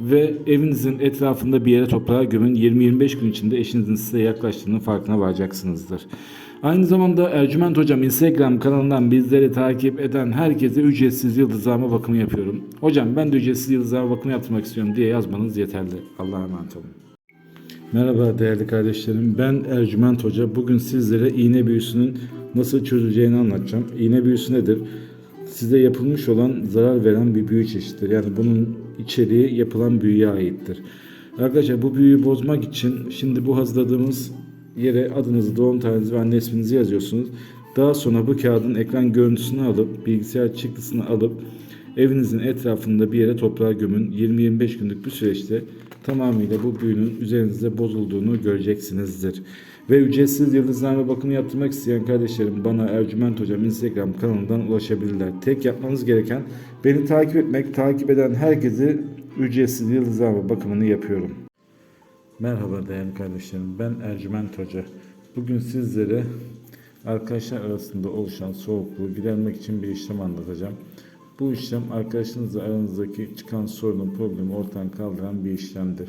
ve evinizin etrafında bir yere toprağa gömün. 20-25 gün içinde eşinizin size yaklaştığının farkına varacaksınızdır. Aynı zamanda Ercüment Hocam Instagram kanalından bizleri takip eden herkese ücretsiz yıldızlama bakımı yapıyorum. Hocam ben de ücretsiz yıldızlama bakımı yaptırmak istiyorum diye yazmanız yeterli. Allah'a emanet olun. Merhaba değerli kardeşlerim. Ben Ercüment Hoca. Bugün sizlere iğne büyüsünün nasıl çözüleceğini anlatacağım. İğne büyüsü nedir? Size yapılmış olan zarar veren bir büyü çeşididir. Yani bunun içeriği yapılan büyüye aittir. Arkadaşlar bu büyüyü bozmak için şimdi bu hazırladığımız yere adınızı, doğum tarihinizi ve anne isminizi yazıyorsunuz. Daha sonra bu kağıdın ekran görüntüsünü alıp, bilgisayar çıktısını alıp evinizin etrafında bir yere toprağa gömün. 20-25 günlük bir süreçte tamamıyla bu büyünün üzerinizde bozulduğunu göreceksinizdir. Ve ücretsiz yıldızlama bakımı yaptırmak isteyen kardeşlerim bana Ercüment Hocam Instagram kanalından ulaşabilirler. Tek yapmanız gereken beni takip etmek, takip eden herkese ücretsiz yıldızlama bakımını yapıyorum. Merhaba değerli kardeşlerim. Ben Ercüment Hoca. Bugün sizlere arkadaşlar arasında oluşan soğukluğu gidermek için bir işlem anlatacağım. Bu işlem arkadaşınızla aranızdaki çıkan sorunun problemi ortadan kaldıran bir işlemdir.